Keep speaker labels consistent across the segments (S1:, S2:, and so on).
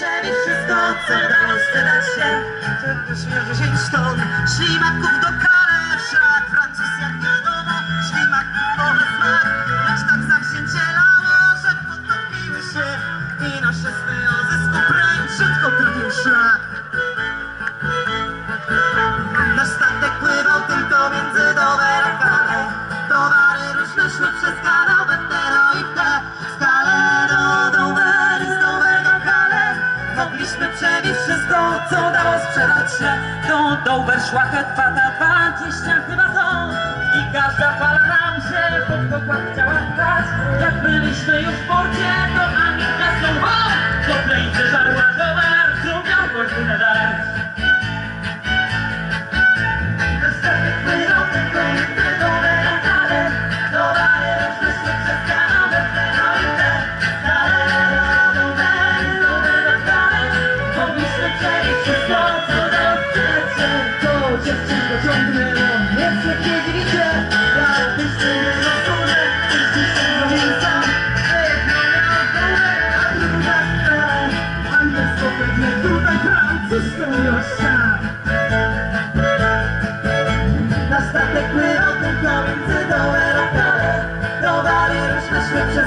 S1: przewieźć wszystko, co dało sprzedać się. Tylko świeże 10 ton Ślimaków do kale Szlak Francuz jak wiadomo Ślimaków poły smak Lecz tak zawzięcie lało Że potopiły się. I nasze sny o zysku pręciutko trafił szlak. Nasz statek pływał tylko między Dover Przewieźć wszystko, co dało sprzedać się.
S2: Do Dover szlachet fata 20 chyba to I każda fala nam się pod pokład chciała wdać Jak byliśmy już w porcie, to ani gwiazdą
S1: Mogliśmy przewieźć wszystko, co dało sprzedać się
S3: To dziewczynko ciągnęło, nie chcę wiedzieć, jak byście nie rozumie, jeśli się. Jedna miała a druga stara. Angielsko pewnie tutaj francuską jeszcze.
S1: Nasz statek tylko między Dover a Calais Towary różne szły przez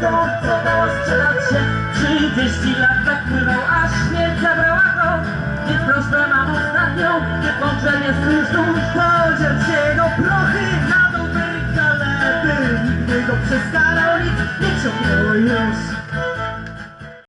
S1: co dało sprzedać się.
S2: 30 lat tak pływał, aż śmierć zabrała go. Więc proszę mam ostatnią Wykończenie służbą
S3: Podziel się go prochy na dół wykale, by nigdy go przez kanał nic nie ciągnęło już.